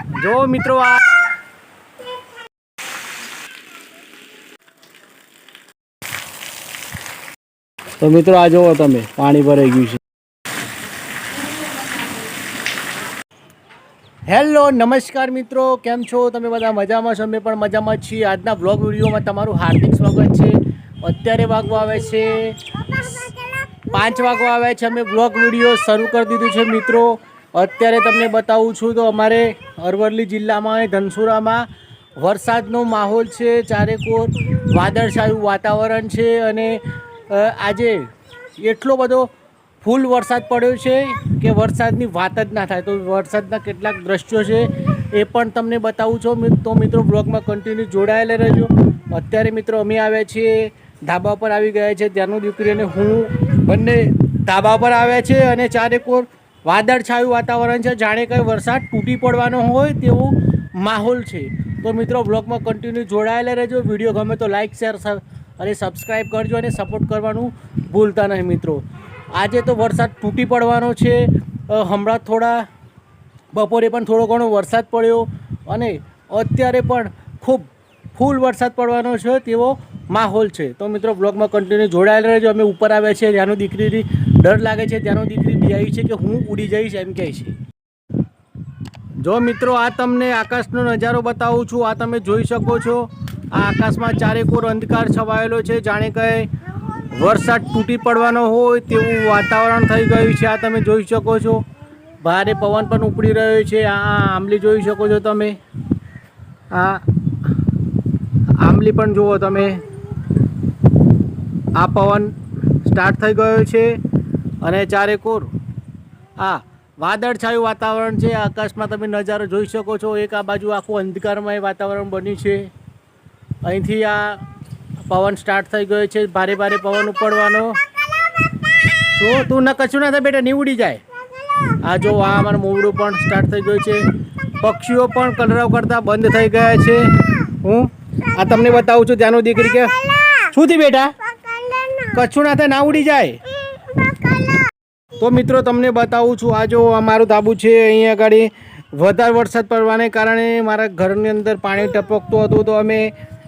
જો મિત્રો આ તો મિત્રો આ જુઓ તમે, પાણી ભરાઈ ગયું છે. હેલો, નમસ્કાર મિત્રો, કેમ છો? તમે બધા મજામાં છો? અમે પણ મજામાં છીએ. આજના બ્લોગ વિડીયોમાં તમારું હાર્દિક સ્વાગત છે. અત્યારે વાગવા આવે છે પાંચ વાગવા આવે છે. અમે બ્લોગ વીડિયો શરૂ કરી દીધું છે, મિત્રો. અત્યારે તમને બતાવું છું તો અમારે અરવલ્લી જિલ્લામાં ધનસુરામાં વરસાદનો માહોલ છે ચારેકોર વાદળછાયું વાતાવરણ છે અને આજે એટલો બધો ફૂલ વરસાદ પડ્યો છે કે વરસાદની વાત જ ના થાય. તો વરસાદના કેટલાક દ્રશ્યો છે એ પણ તમને બતાવું છું. તો મિત્રો બ્લોગમાં કન્ટિન્યુ જોડાયેલા રહેજો. અત્યારે મિત્રો અમે આવ્યા છીએ ધાબા પર આવી ગયા છે. ત્યાંનું દીકરી અને હું બંને ધાબા પર આવ્યા છે અને ચારેકોર વાદળછાયું વાતાવરણ છે. જાણે કંઈ વરસાદ તૂટી પડવાનો હોય તેવો માહોલ છે. તો મિત્રો, બ્લોગમાં કન્ટિન્યુ જોડાયેલા રહેજો. વીડિયો ગમે તો લાઇક શેર અને સબસ્ક્રાઈબ કરજો અને સપોર્ટ કરવાનું ભૂલતા નહીં મિત્રો. આજે તો વરસાદ તૂટી પડવાનો છે. હમણાં થોડા, બપોરે પણ થોડો ઘણો વરસાદ પડ્યો અને અત્યારે પણ ખૂબ ફૂલ વરસાદ પડવાનો છે તેવો માહોલ છે. તો મિત્રો બ્લોગમાં કન્ટિન્યુ જોડાયેલા રહેજો. અમે ઉપર આવ્યા છીએ, ત્યાંનો દીકરીની ડર લાગે છે. ત્યાંનો દીકરી બિહાવી છે કે હું ઉડી જઈશ એમ કહે છે. જો મિત્રો, આ તમને આકાશનો નજારો બતાવું છું. આ તમે જોઈ શકો છો. આ આકાશમાં ચારેકોર અંધકાર છવાયેલો છે. જાણે કંઈ વરસાદ તૂટી પડવાનો હોય તેવું વાતાવરણ થઈ ગયું છે. આ તમે જોઈ શકો છો. ભારે પવન પણ ઉપડી રહ્યો છે. આ આંબલી જોઈ શકો છો તમે. આ આંબલી પણ જુઓ તમે. આ પવન સ્ટાર્ટ થઈ ગયો છે અને ચારેકોર આ વાદળછાયું વાતાવરણ છે. આકાશમાં તમે નજારો જોઈ શકો છો. એક આ બાજુ આખું અંધકારમય વાતાવરણ બન્યું છે. અહીંથી આ પવન સ્ટાર્ટ થઈ ગયો છે. ભારે ભારે પવન ઉપડવાનો. તો તું ન કશું ના થાય બેટા નીવડી જાય. આ જો આ અમારું મોવડું પણ સ્ટાર્ટ થઈ ગયું છે. પક્ષીઓ પણ કલરવ કરતા બંધ થઈ ગયા છે. હું આ તમને બતાવું છું. ત્યાંનું દીકરી કે શું થી બેટા? કચ્છું ના ના ઉડી જાય. તો મિત્રો તમને બતાવું છું આ જો અમારું ધાબુ છે અહીંયા આગળ વધારે વરસાદ પડવાને કારણે મારા ઘરની અંદર પાણી ટપકતું હતું. તો અમે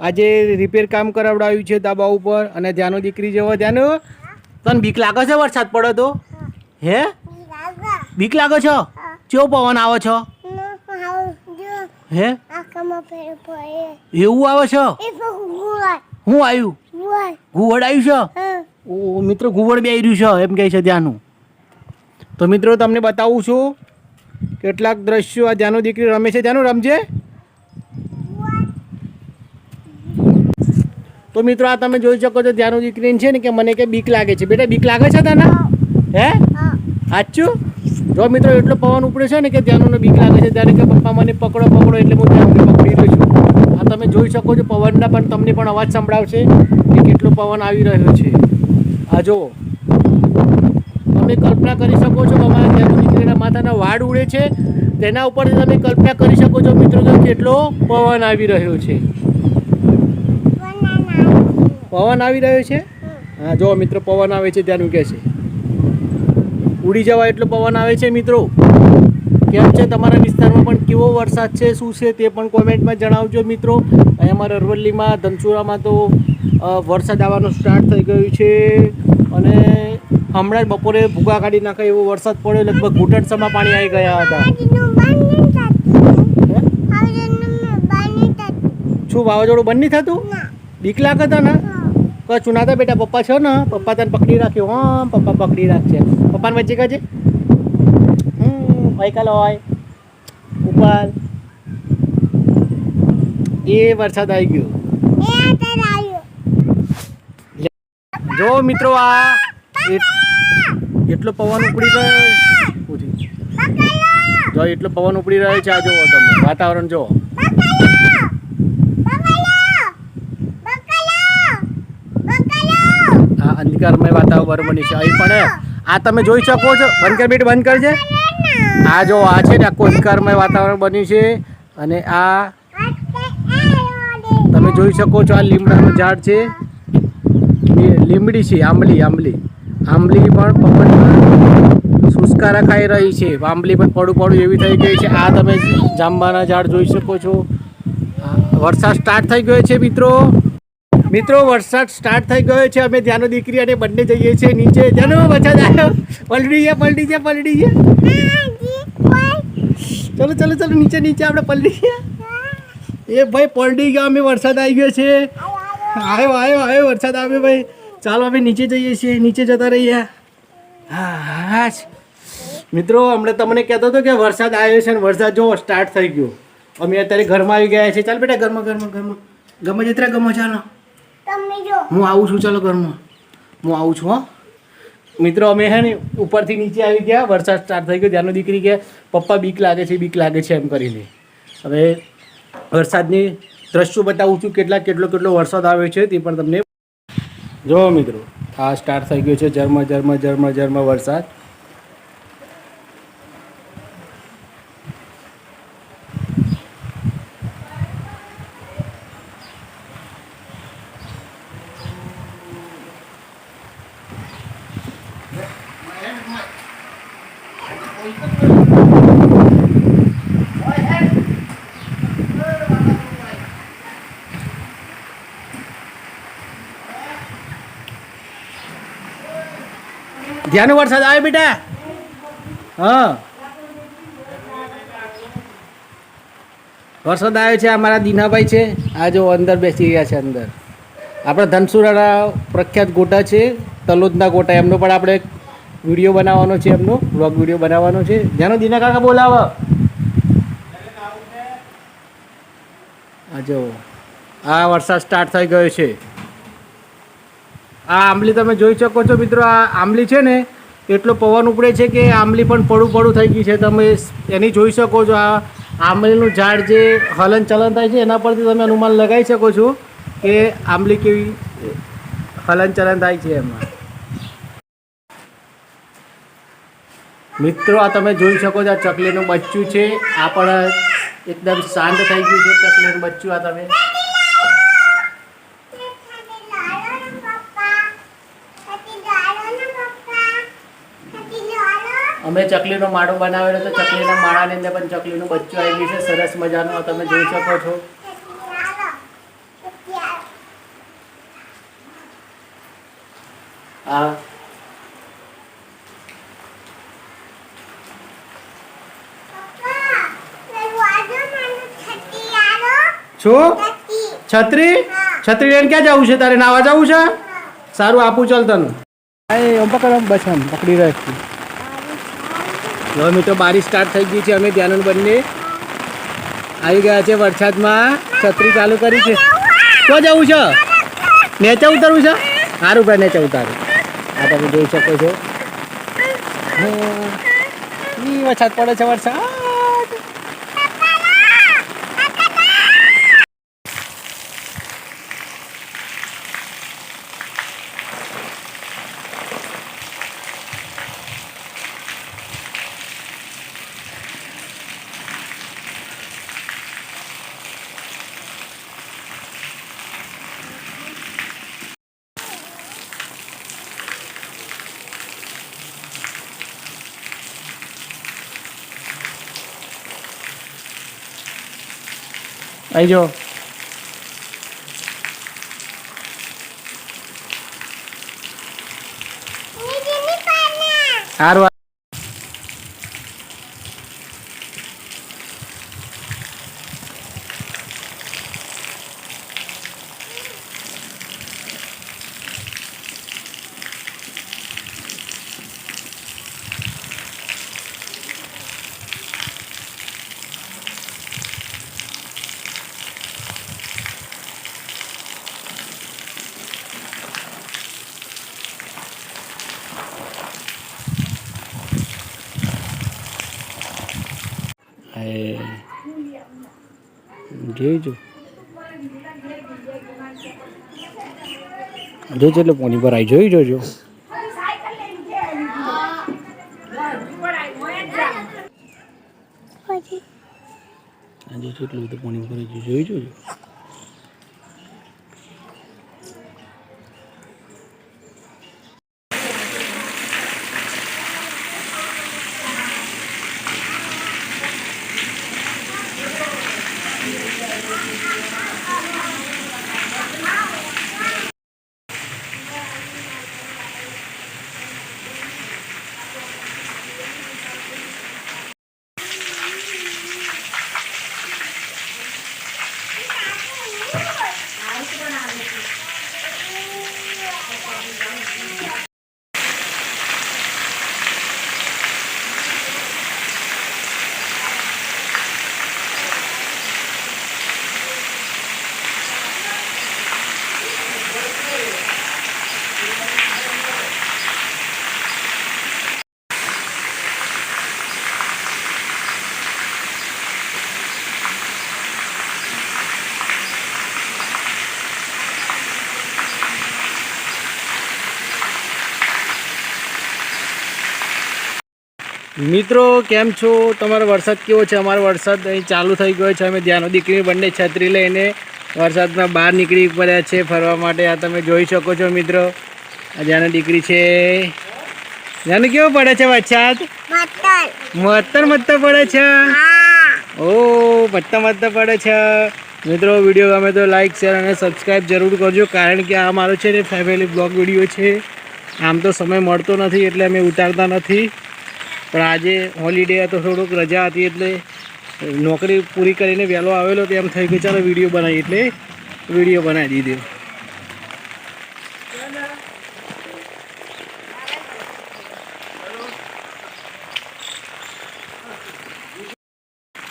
આજે રિપેર કામ કરાવડાવ્યું છે ધાબા ઉપર. અને ધ્યાનો દીકરી જેવો ત્યાંનો તને બીક લાગે છે વરસાદ પડે તો? હે? બીક લાગે છો? કેવો પવન આવે છો? હે? એવું આવે છે? હું આવ્યું? ઘુવડ આવ્યું છે? ઓ મિત્રો ઘુવડ બી આવી રહ્યું છે એમ કહે છે ત્યાંનું. તો મિત્રો તમને બતાવું છું કેટલાક દ્રશ્યો આ ત્યાંનું દીકરી રમે છે. ત્યાંનું રમજે. તો મિત્રો આ તમે જોઈ શકો છો ત્યાંનું દીકરીને છે ને કે મને કે બીક લાગે છે. બેટા બીક લાગે છે તને? હે. સાચું? જો મિત્રો એટલો પવન ઉપડે છે ને કે ત્યાંનું બીક લાગે છે ત્યારે કે પપ્પા મને પકડો પકડો એટલે હું ત્યાં પકડી રહ્યો છું આ તમે જોઈ શકો છો, પવનના પણ તમને પણ અવાજ સંભળાવશે કે કેટલો પવન આવી રહ્યો છે. આ જો તમે કલ્પના કરી શકો છો અમારા ત્યાંનું દીકરીના માથાના વાડ ઉડે છે. તેના ઉપર તમે કલ્પના કરી શકો છો, મિત્રો, કે કેટલો પવન આવી રહ્યો છે. પવન આવી રહ્યો છે? હા જો મિત્રો, પવન આવે છે ત્યાંનું કહે છે. ઉડી જવા એટલો પવન આવે છે, મિત્રો. કેમ છે તમારા વિસ્તારમાં પણ કેવો વરસાદ છે? શું છે તે પણ કોમેન્ટમાં જણાવજો મિત્રો. અહીંયા અમારા અરવલ્લીમાં, ધનસુરામાં તો વરસાદ આવવાનો સ્ટાર્ટ થઈ ગયું છે. અને હમણાં જ બપોરે ભૂગા કાઢી નાખે એવો વરસાદ પડ્યો. લગભગ ઘૂંટણસમાં પાણી આવી ગયા હતા. શું, વાવાઝોડું બંધ નહીં થતું? બીક લાગે ને? કશું ના બેટા, પપ્પા છે ને? પપ્પા તને પકડી રાખ્યો. હા, પપ્પા પકડી રાખશે. પપ્પાને વચ્ચે કહેજે હમ હોય ઉપર એ વરસાદ આવી ગયો. જો મિત્રો આ એટ- એટલો પવન ઉપડી રહ્યો જો એટલો પવન ઉપડી રહ્યો છે આ જુઓ તમે, વાતાવરણ જુઓ. અંધકારમય વાતાવરણ બની છે. અહીં પણ આ તમે જોઈ શકો છો. બંધ કર બેટ, બંધ કરજે. આ જો આ છે ને આ અંધકારમય વાતાવરણ બન્યું છે અને આ તમે જોઈ શકો છો આ લીમડાનું ઝાડ છે. લીમડી છે, આંબલી આંબલી. આંબલી પણ પવન શુષ્ક ખાઈ રહી છે. આંબલી પણ પડું પડું એવી થઈ ગઈ છે. આ તમે જાંબાના ઝાડ જોઈ શકો છો. વરસાદ સ્ટાર્ટ થઈ ગયો છે મિત્રો. મિત્રો, વરસાદ સ્ટાર્ટ થઈ ગયો છે. અમે ધ્યાનો દીકરી અને બંને જઈએ છીએ નીચે. ધ્યાનો, વરસાદ આવ્યો. પલડી છે પલડી છે પલડી છે ચલો ચલો ચલો નીચે નીચે આપણે પલટી ગયા. એ ભાઈ પલટી ગયા અમે વરસાદ આવી ગયો છે. આવ્યો આવ્યો આવ્યો વરસાદ આવ્યો ભાઈ. ચાલો અમે નીચે જઈએ છીએ નીચે જતા રહીએ. હા હા મિત્રો હમણાં તમને કહેતો હતો કે વરસાદ આવ્યો છે અને વરસાદ જો સ્ટાર્ટ થઈ ગયો. અમે અત્યારે ઘરમાં આવી ગયા છે ચાલ બેટા ઘરમાં ઘરમાં ઘરમાં. ગમે જતરા ગમો ચાલો. હું આવું છું ચાલો ઘરમાં. હું આવું છું હો. મિત્રો, અમે હે ને ઉપરથી નીચે આવી ગયા, વરસાદ સ્ટાર્ટ થઈ ગયો. ત્યાંનો દીકરી કે, પપ્પા, બીક લાગે છે, બીક લાગે છે, એમ કરીને. હવે વરસાદની દ્રશ્યો બતાવું છું, કેટલા, કેટલો કેટલો વરસાદ આવે છે, તે પણ તમને જો મિત્રો. આ સ્ટાર્ટ થઈ ગયો છે, ઝરમર ઝરમર ઝરમર ઝરમર વરસાદ. ધ્યાનો વરસાદ આવે બેટા. હા. વરસાદ આવ્યો છે, અમારા દીનાભાઈ છે. આ જો અંદર બેસી ગયા છે અંદર. આપણા ધનસુરાના પ્રખ્યાત ગોટા છે, તલોદના ગોટા. એમનો પણ આપણે વીડિયો બનાવવાનો છે, એમનો વ્લોગ વીડિયો બનાવવાનો છે. જેનો દીના કાકા બોલાવો. આ જો, આ વરસાદ સ્ટાર્ટ થઈ ગયો છે. આ આંબલી તમે જોઈ શકો છો મિત્રો, આ આંબલી છે ને, એટલો પવન ઉપડે છે કે આંબલી પણ પડું પડું થઈ ગઈ છે. તમે એની જોઈ શકો છો, આ આંબલીનું ઝાડ જે હલન ચલન થાય છે, એના પરથી તમે અનુમાન લગાવી શકો છો કે આંબલી કેવી હલન ચલન થાય છે એમાં. મિત્રો, આ તમે જોઈ શકો છો, આ ચકલીનું બચ્ચું છે. આ પણ એકદમ શાંત થઈ ગયું છે, ચકલીનું બચ્ચું આ તમે અમે ચકલીનો માળો બનાવેલો તો ચકલીના માળાની અંદર પણ ચકલીનું બચ્ચું આવી ગયું છે. સરસ મજાનું. તમે જોઈ શકો છો. આ છત્રી? છત્રી લઈને ક્યાં જવું છે? તારે નાવા જવું છે? સારું, આપું, ચાલ તને. આમ પકડ બસ પકડી રાખી હવે મિત્રો બારી સ્ટાર્ટ થઈ ગઈ છે. અમે ધ્યાન બંને આવી ગયા છે વરસાદમાં. છત્રી ચાલુ કરી છે. ક્યાં જવું છે? નેચે ઉતરવું છે? સારું ભાઈ, નેચે ઉતારું. આ તમે જોઈ શકો છો. વરસાદ પડે છે વરસાદ. અહીં જો સારું એ જોઈજો. જોજો એટલે પોની પર આવી જોઈ જોજો. આજે જેટલું બધું પોની પર જોઈ જોજો. મિત્રો કેમ છો? તમારો વરસાદ કેવો છે? અમારો વરસાદ અહીં ચાલુ થઈ ગયો છે. અમે ધ્યાનો દીકરી બંને છત્રી લઈને વરસાદમાં બહાર નીકળી પડ્યા છે ફરવા માટે. આ તમે જોઈ શકો છો મિત્રો. આ ધ્યાનો દીકરી છે. ધ્યાનું કેવો પડે છે વરસાદ? મત્તર મત્તર પડે છે? ઓ મત્તર મત્તર પડે છે. મિત્રો વીડિયો ગમે તો લાઈક શેર અને સબસ્ક્રાઈબ જરૂર કરજો કારણ કે આ મારો છે ને ફેમિલી બ્લોગ વીડિયો છે. આમ તો સમય મળતો નથી એટલે અમે ઉતારતા નથી. પણ આજે હોલિડે હતો, થોડુંક રજા હતી એટલે નોકરી પૂરી કરીને વહેલો આવેલો તો એમ થઈ ચાલો વીડિયો બનાવી એટલે વીડિયો બનાવી દીધો.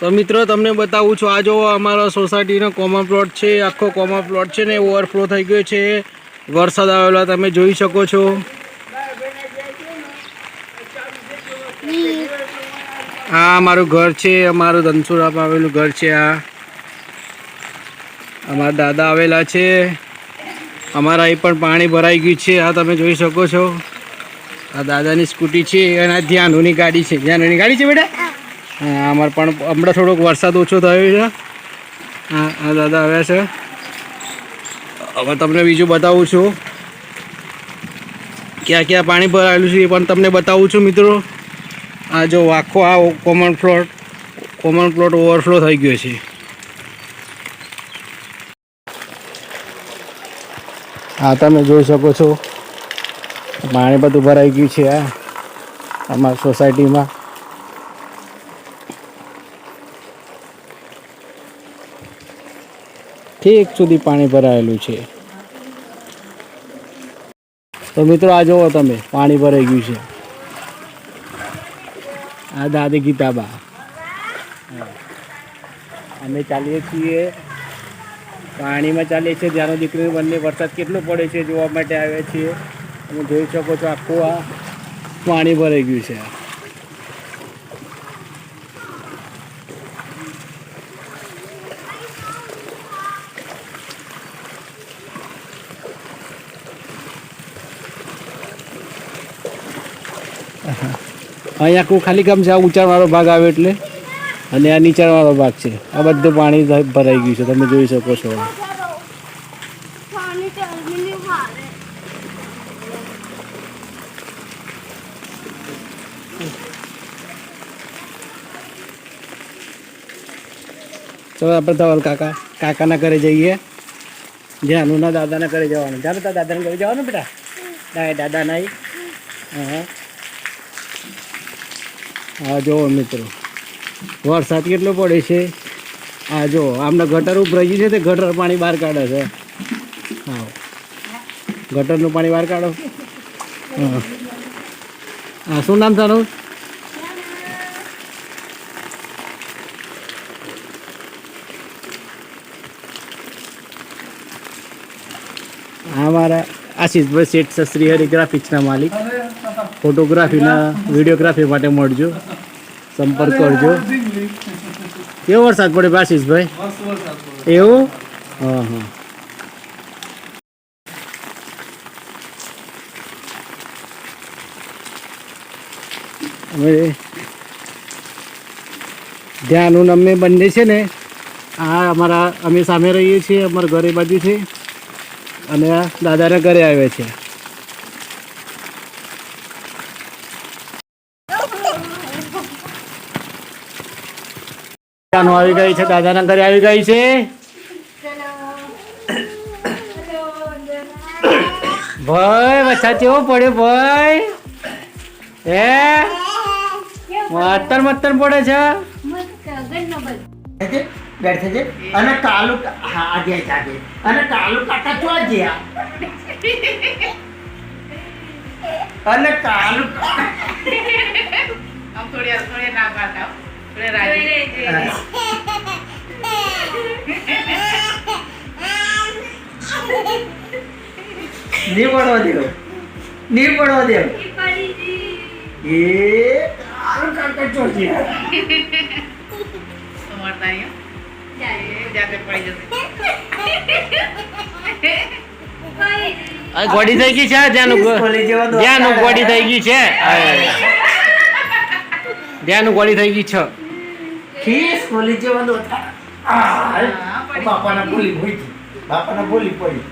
તો મિત્રો, તમને બતાવું છું, આ જો અમારા સોસાયટીનો કોમન પ્લોટ છે, આખો કોમન પ્લોટ છે ને ઓવરફ્લો થઈ ગયો છે. વરસાદ આવેલો, તમે જોઈ શકો છો. આ અમારું ઘર છે અમારું ધનસુરામાં આવેલું ઘર છે આ. અમારા દાદા આવેલા છે. અમારા અહીં પણ પાણી ભરાઈ ગયું છે આ તમે જોઈ શકો છો. આ દાદાની સ્કૂટી છે અને આ ધ્યાનુની ગાડી છે. ધ્યાનુની ગાડી છે બેટા? હા અમારે પણ હમણાં થોડોક વરસાદ ઓછો થયો છે. હા આ દાદા આવ્યા છે. હવે તમને બીજું બતાવું છું. ક્યાં ક્યાં પાણી ભરાયેલું છે એ પણ તમને બતાવું છું મિત્રો. આ જો આખો આ common plot common plot overflow થઈ ગયો છે. હા તમે જોઈ શકો છો. પાણી બધું ભરાઈ ગયું છે આ, અમારી સોસાયટીમાં. ઠીક સુધી પાણી ભરાયેલું છે. તો મિત્રો આ જુઓ તમે, પાણી ભરાઈ ગયું છે. આ દાદી ગીતાબા અમે ચાલીએ છીએ. પાણીમાં ચાલીએ છીએ. જ્યાંનો દીકરી બંને વરસાદ કેટલો પડે છે જોવા માટે આવ્યા છીએ. તમે જોઈ શકો છો આખું આ પાણી ભરાઈ ગયું છે. અહીં આખું ખાલી ગામ છે આ ઊંચાણવાળો ભાગ આવે એટલે અને આ નીચાણવાળો ભાગ છે. આ બધું પાણી ભરાઈ ગયું છે. તમે જોઈ શકો છો. ચલો આપણે ધવલ કાકા કાકાના ઘરે જઈએ. જ્યાંનુના દાદાના ઘરે જવાનું. જ્યાં બધા દાદાના ઘરે જવાનું બેટા? દાદા નહીં. હા. હા જુઓ મિત્રો, વરસાદ કેટલો પડે છે. આ જો આમના ગટર ઉભરાઈ છે તે ગટર પાણી બહાર કાઢે છે. હા. ગટરનું પાણી બહાર કાઢો. હા. હા શું નામ તારું આ મારા આશીષભાઈ શેઠ છે શ્રી હરિ ગ્રાફિક્સના માલિક. ફોટોગ્રાફીના વિડીયોગ્રાફી માટે મળજો. સંપર્ક કરજો. કેવો વરસાદ પડે આશીષભાઈ એવું? હા હા. અમે ધ્યાન અમે બંને છે ને આ અમારા અમે સામે રહીએ છીએ અમારા ઘરે બાજુ છે અને આ દાદાના ઘરે આવે છે. દાદાનો આવી ગઈ છે દાદાના ઘરે આવી ગઈ છે. ભાઈ વચ્ચા કેવો પડ્યો ભાઈ હે? મત્તર મત્તર પડે છે. બેઠે છે અને કાલુ હા આજે જાગે અને કાલુ કાકા તો ગયા? અને કાલુ આમ થોડી થોડી ના પાડતા નહીં પડવા દેવ નહીં પડવા દેવ એ કાલુ કાકા તો જ્યાં તો મળતા અહીંયા એ જાતે પડી જશે. આ ગોડી થઈ ગઈ છે ધ્યાનું ગોડી થઈ ગઈ છે. ધ્યાન ગોડી થઈ ગઈ છે. ખીસ ખોલી જેવા દોસ્ત આ બાપાના બોલી હોય બાપાના બોલી પડી.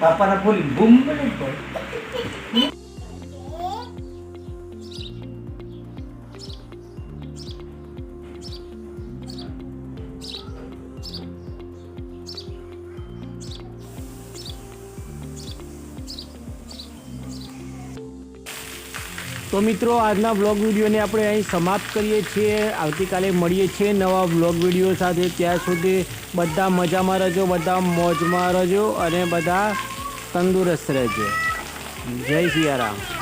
બાપાના બોલી બૂમ બોલી પડી. તો મિત્રો, આજના બ્લોગ વિડીયોને આપણે અહીં સમાપ્ત કરીએ છીએ. આવતીકાલે મળીએ છીએ નવા બ્લોગ વીડિયો સાથે. ત્યાં સુધી બધા મજામાં રહેજો, બધા મોજમાં રહેજો અને બધા તંદુરસ્ત રહેજો. જય સિયારામ.